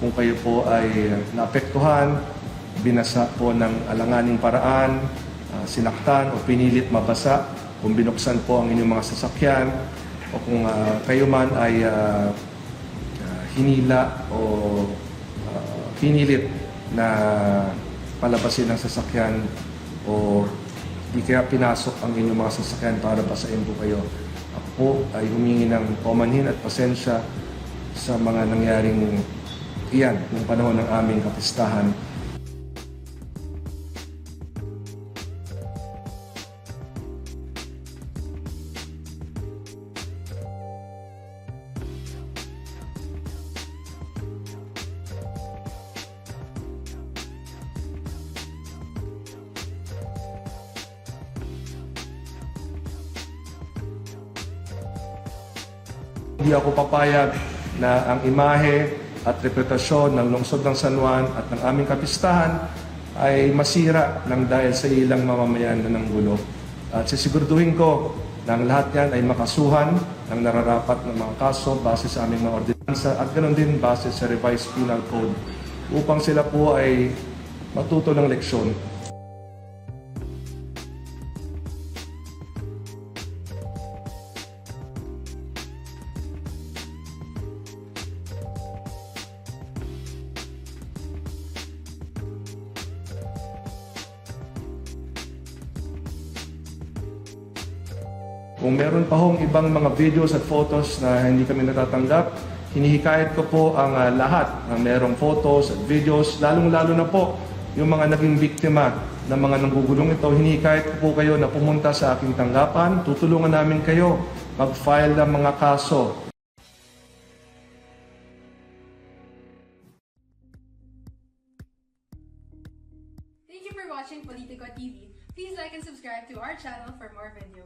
kung kayo po ay naapektuhan, binasa po ng alanganing paraan, ah, sinaktan o pinilit mabasa, kung binuksan po ang inyong mga sasakyan, o kung ah, kayo man ay ah, ah, hinila o ah, pinilit na palabasin ang sasakyan o di kaya pinasok ang inyong mga sasakyan para basahin po kayo. Ako po ay humingi ng paumanhin at pasensya sa mga nangyaring iyan ng panahon ng aming kapistahan. Hindi ako papayag na ang imahe at reputasyon ng lungsod ng San Juan at ng aming kapistahan ay masira ng dahil sa ilang mamamayan na ng gulo. At sisiguraduhin ko na ang lahat yan ay makasuhan ng nararapat ng mga kaso base sa aming mga ordinansa at ganoon din base sa revised penal code upang sila po ay matuto ng leksyon Kung meron pa hong ibang mga videos at photos na hindi kami natatanggap, hinihikayat ko po ang ah, lahat na merong photos at videos, lalong-lalo na po yung mga naging biktima ng mga nanggugulong ito. Hinihikayat ko po kayo na pumunta sa aking tanggapan. Tutulungan namin kayo mag-file ng mga kaso Thank you for watching Politico TV. Please like and subscribe to our channel for more videos.